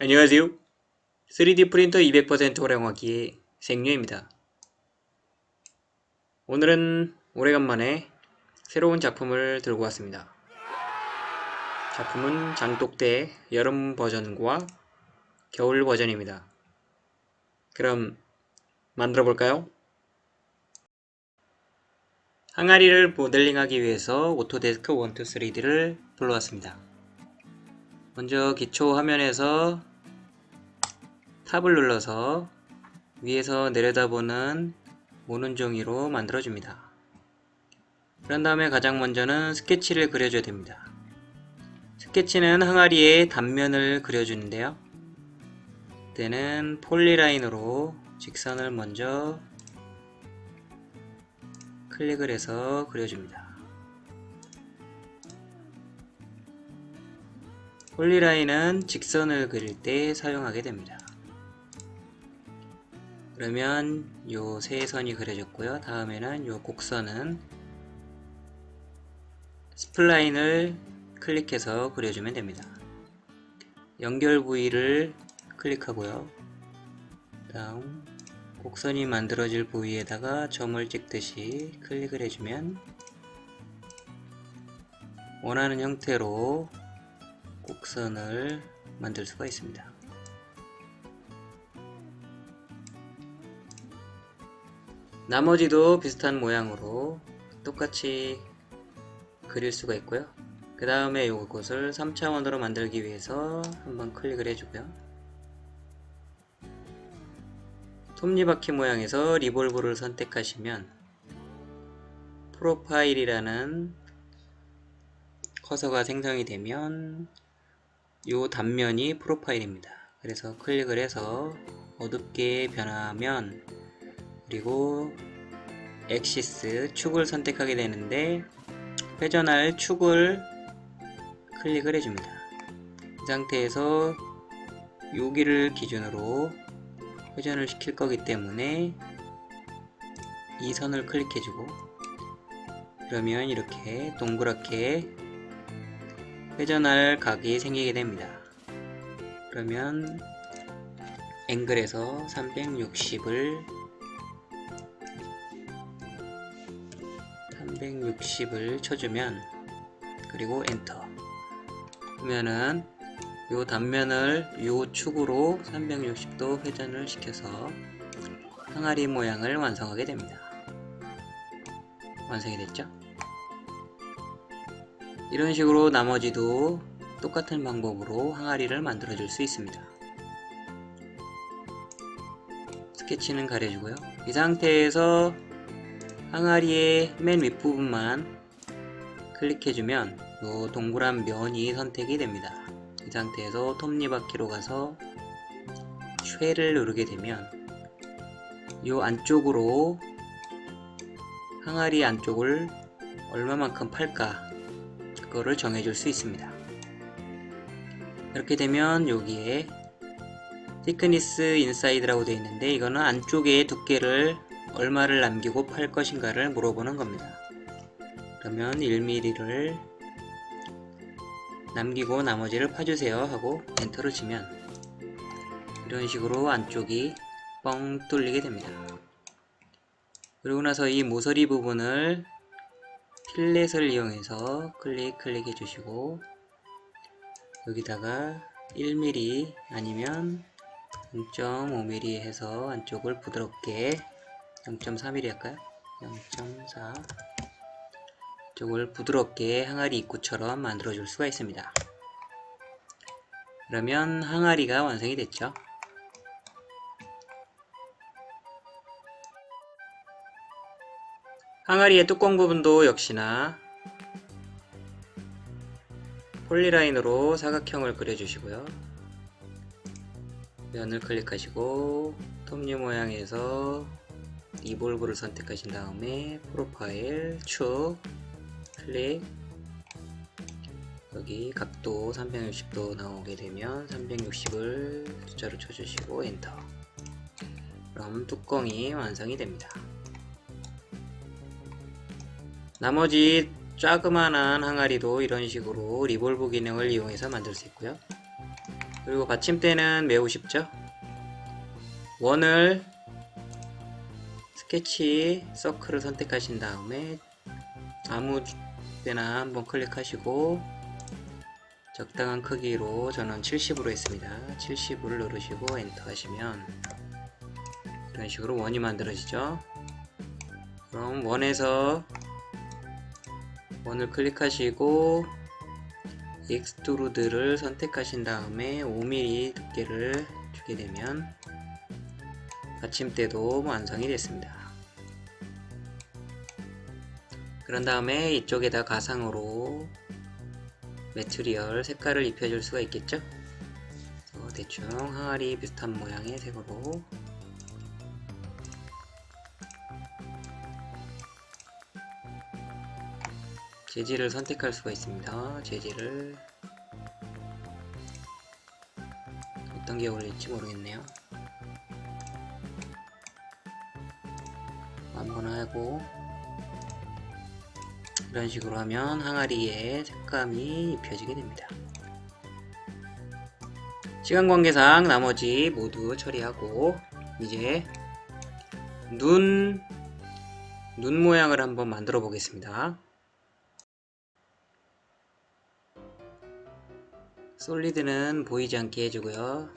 안녕하세요. 3D 프린터 200% 활용하기의 생유입니다. 오늘은 오래간만에 새로운 작품을 들고 왔습니다. 작품은 장독대 여름 버전과 겨울 버전입니다. 그럼 만들어 볼까요? 항아리를 모델링하기 위해서 오토데스크 1, 2, 3D를 불러왔습니다. 먼저 기초 화면에서 탑을 눌러서 위에서 내려다보는 모는 종이로 만들어줍니다. 그런 다음에 가장 먼저는 스케치를 그려줘야 됩니다. 스케치는 항아리의 단면을 그려주는데요. 그때는 폴리라인으로 직선을 먼저 클릭을 해서 그려줍니다. 폴리라인은 직선을 그릴 때 사용하게 됩니다. 그러면 요 세 선이 그려졌고요. 다음에는 요 곡선은 스플라인을 클릭해서 그려주면 됩니다. 연결 부위를 클릭하고요. 다음 곡선이 만들어질 부위에다가 점을 찍듯이 클릭을 해주면 원하는 형태로 곡선을 만들 수가 있습니다. 나머지도 비슷한 모양으로 똑같이 그릴 수가 있고요. 그 다음에 이것을 3차원으로 만들기 위해서 한번 클릭을 해주고요. 톱니바퀴 모양에서 리볼브를 선택하시면 프로파일이라는 커서가 생성이 되면 이 단면이 프로파일입니다. 그래서 클릭을 해서 어둡게 변하면 그리고 엑시스 축을 선택하게 되는데 회전할 축을 클릭을 해줍니다. 이 상태에서 여기를 기준으로 회전을 시킬 거기 때문에 이 선을 클릭해주고 그러면 이렇게 동그랗게 회전할 각이 생기게 됩니다. 그러면 앵글에서 360을 360을 쳐주면 그리고 엔터 그러면은 요 단면을 요 축으로 360도 회전을 시켜서 항아리 모양을 완성하게 됩니다. 완성이 됐죠? 이런 식으로 나머지도 똑같은 방법으로 항아리를 만들어 줄 수 있습니다. 스케치는 가려주고요. 이 상태에서 항아리의 맨 윗부분만 클릭해주면 이 동그란 면이 선택이 됩니다. 이 상태에서 톱니바퀴로 가서 쉐를 누르게 되면 이 안쪽으로 항아리 안쪽을 얼마만큼 팔까 그 거를 정해줄 수 있습니다. 이렇게 되면 여기에 thickness inside라고 되어 있는데 이거는 안쪽에 두께를 얼마를 남기고 팔 것인가를 물어보는 겁니다. 그러면 1mm를 남기고 나머지를 파주세요 하고 엔터를 치면 이런 식으로 안쪽이 뻥 뚫리게 됩니다. 그리고 나서 이 모서리 부분을 필렛을 이용해서 클릭 클릭해 주시고 여기다가 1mm 아니면 0.5mm 해서 안쪽을 부드럽게 0.4mm 할까요? 0.4 쪽을 부드럽게 항아리 입구처럼 만들어 줄 수가 있습니다. 그러면 항아리가 완성이 됐죠. 항아리의 뚜껑 부분도 역시나 폴리라인으로 사각형을 그려주시고요. 면을 클릭하시고 톱니 모양에서 리볼브를 선택하신 다음에 프로파일 축 클릭 여기 각도 360도 나오게 되면 360을 숫자로 쳐주시고 엔터 그럼 뚜껑이 완성이 됩니다. 나머지 자그마한 항아리도 이런 식으로 리볼브 기능을 이용해서 만들 수 있고요. 그리고 받침대는 매우 쉽죠. 원을 스케치 서클을 선택하신 다음에 아무 때나 한번 클릭하시고 적당한 크기로 저는 70으로 했습니다. 70을 누르시고 엔터 하시면 이런 식으로 원이 만들어지죠. 그럼 원에서 원을 클릭하시고 익스트루드를 선택하신 다음에 5mm 두께를 주게 되면 받침대도 완성이 됐습니다. 그런 다음에 이쪽에다 가상으로 매트리얼 색깔을 입혀줄 수가 있겠죠? 대충 항아리 비슷한 모양의 색으로 재질을 선택할 수가 있습니다. 재질을 어떤 게 어울릴지 모르겠네요. 아무거나 하고 이런 식으로 하면 항아리에 색감이 입혀지게 됩니다. 시간 관계상 나머지 모두 처리하고 이제 눈, 눈 모양을 한번 만들어 보겠습니다. 솔리드는 보이지 않게 해주고요.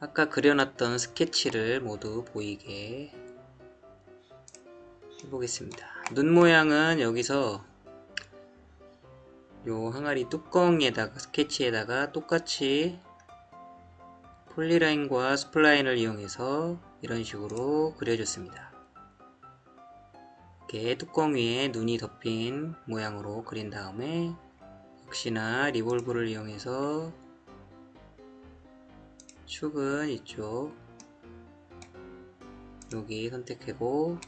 아까 그려놨던 스케치를 모두 보이게 해보겠습니다. 눈 모양은 여기서 요 항아리 뚜껑에다가 스케치에다가 똑같이 폴리라인과 스플라인을 이용해서 이런 식으로 그려줬습니다. 이렇게 뚜껑 위에 눈이 덮인 모양으로 그린 다음에 역시나 리볼브를 이용해서 축은 이쪽 여기 선택하고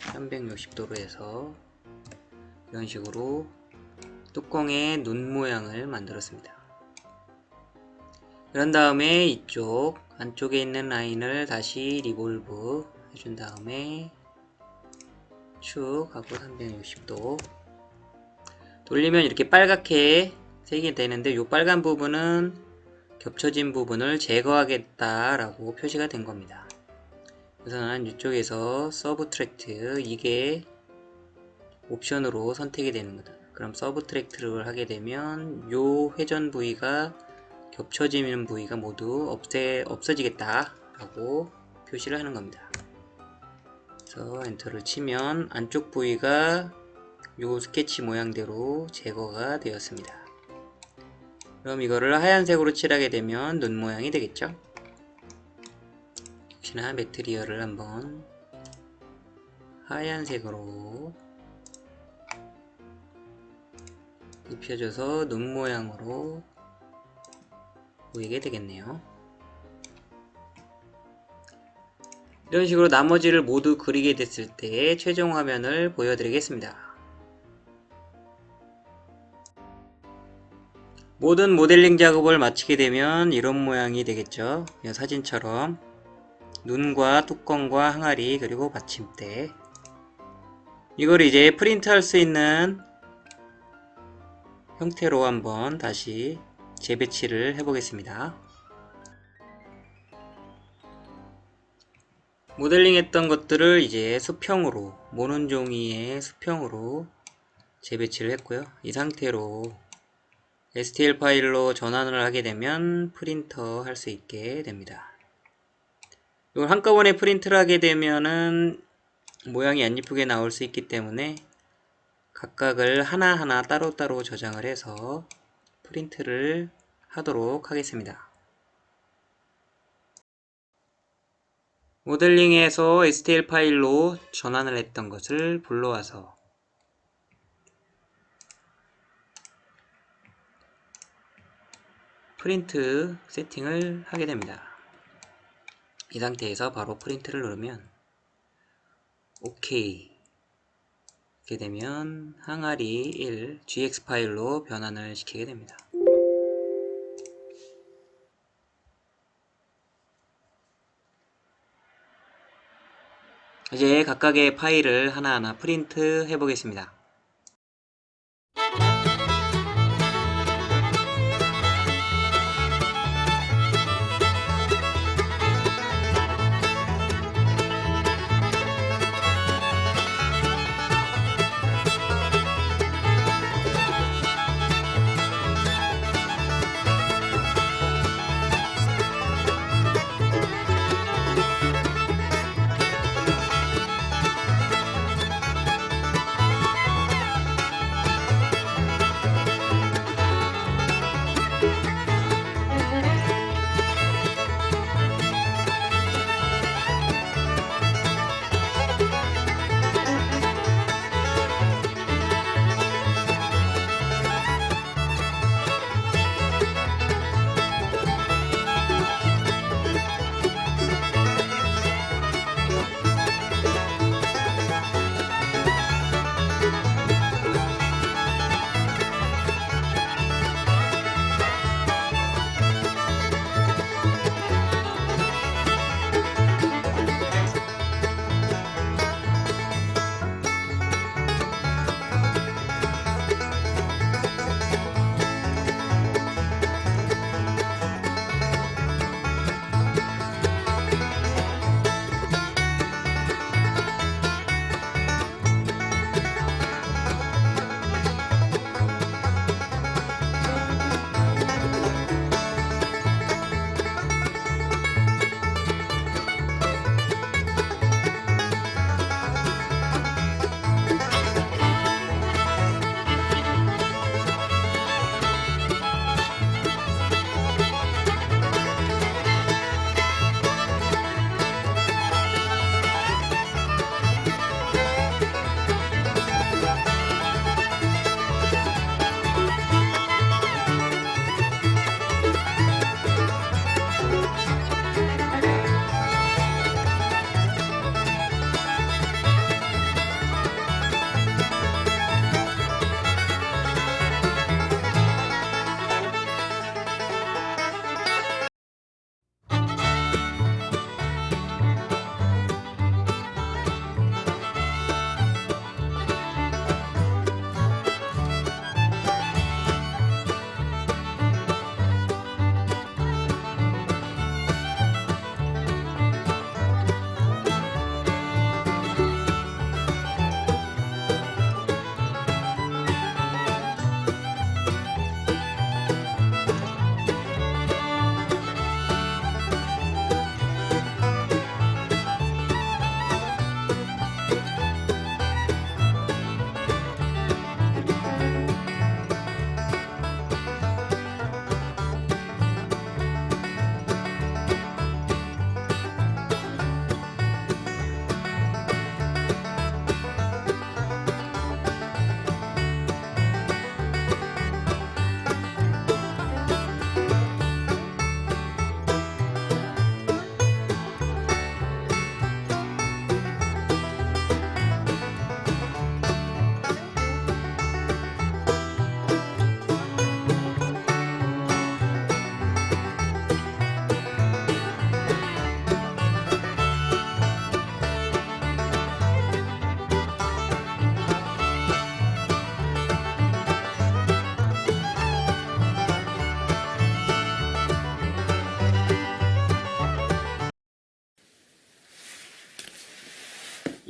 360도로 해서 이런 식으로 뚜껑의 눈 모양을 만들었습니다. 그런 다음에 이쪽 안쪽에 있는 라인을 다시 리볼브 해준 다음에 축 하고 360도 돌리면 이렇게 빨갛게 색이 되는데 이 빨간 부분은 겹쳐진 부분을 제거하겠다 라고 표시가 된 겁니다. 는 이쪽에서 서브트랙트 이게 옵션으로 선택이 되는 거다. 그럼 서브트랙트를 하게 되면 요 회전 부위가 겹쳐지는 부위가 모두 없애, 없어지겠다 라고 표시를 하는 겁니다. 그래서 엔터를 치면 안쪽 부위가 요 스케치 모양대로 제거가 되었습니다. 그럼 이거를 하얀색으로 칠하게 되면 눈 모양이 되겠죠? 역시나 매트리얼을 한번 하얀색으로 입혀줘서 눈 모양으로 보이게 되겠네요. 이런 식으로 나머지를 모두 그리게 됐을 때 최종 화면을 보여드리겠습니다. 모든 모델링 작업을 마치게 되면 이런 모양이 되겠죠. 이 사진처럼 눈과 뚜껑과 항아리 그리고 받침대 이걸 이제 프린트 할 수 있는 형태로 한번 다시 재배치를 해 보겠습니다. 모델링 했던 것들을 이제 수평으로 모는 종이의 수평으로 재배치를 했고요. 이 상태로 STL 파일로 전환을 하게 되면 프린터 할 수 있게 됩니다. 이걸 한꺼번에 프린트를 하게 되면은 모양이 안 이쁘게 나올 수 있기 때문에 각각을 하나하나 따로따로 저장을 해서 프린트를 하도록 하겠습니다. 모델링에서 STL 파일로 전환을 했던 것을 불러와서 프린트 세팅을 하게 됩니다. 이 상태에서 바로 프린트를 누르면 OK 이렇게 되면 항아리 1 GX 파일로 변환을 시키게 됩니다. 이제 각각의 파일을 하나하나 프린트 해 보겠습니다.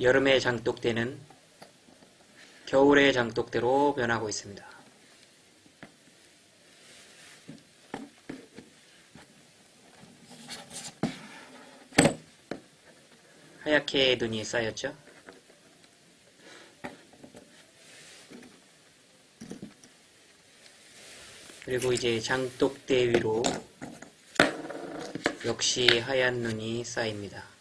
여름의 장독대는 겨울의 장독대로 변하고 있습니다. 하얗게 눈이 쌓였죠? 그리고 이제 장독대 위로 역시 하얀 눈이 쌓입니다.